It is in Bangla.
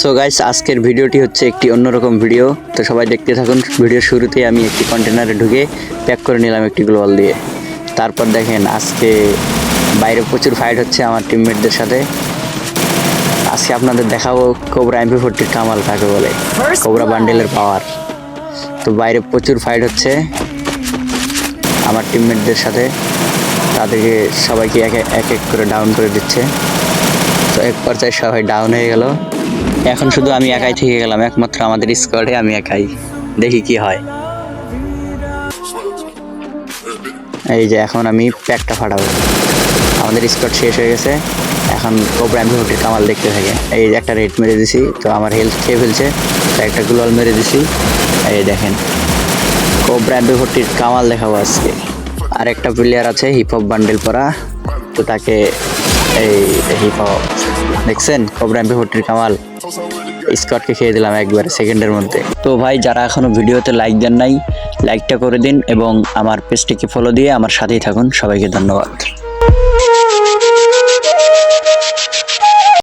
সো গাইস আজকের ভিডিওটি হচ্ছে একটি অন্যরকম ভিডিও তো সবাই দেখতে থাকুন ভিডিওর শুরুতেই আমি একটি কন্টেনারে ঢুকে প্যাক করে নিলাম একটি গ্লোয়াল দিয়ে। তারপর দেখেন আজকে বাইরে প্রচুর ফাইট হচ্ছে আমার টিমমেটদের সাথে। আজকে আপনাদের দেখাবো কোবরা এমপি ফোরটির কামাল কাকে বলে। কোবরা বান্ডেলের পাওয়ার তো বাইরে প্রচুর ফাইট হচ্ছে আমার টিমমেটদের সাথে। তাদেরকে সবাইকে এক এক এক করে ডাউন করে দিচ্ছে। তো এক পর্যায়ে সবাই ডাউন হয়ে গেল। এখন শুধু আমি একাই থেকে গেলাম, একমাত্র আমাদের স্কোয়াডে আমি একাই। দেখি কি হয়। এই যে এখন আমি প্যাকটা ফাটাবো। আমাদের স্কোয়াড শেষ হয়ে গেছে। এখন কোবরা এমপি ফোরটির কামাল দেখতে থাকে। এই যে একটা রেড মেরে দিছি, তো আমার হেলথ খেয়ে ফেলছে। তো একটা গ্লোয়াল মেরে দিছি। এই দেখেন। কোবরা ফোরটির কামাল দেখাবো আজকে। আর একটা প্লেয়ার আছে হিপ হপ বান্ডেল পরা। তো তাকে এই হিপ হপ দেখছেন? কোবরা এমপি ফোরটির কামাল। স্কটকে খেয়ে দিলাম একবারে সেকেন্ডের মধ্যে। তো ভাই, যারা এখনও ভিডিওতে লাইক দেন নাই লাইকটা করে দিন এবং আমার পেজটিকে ফলো দিয়ে আমার সাথেই থাকুন। সবাইকে ধন্যবাদ।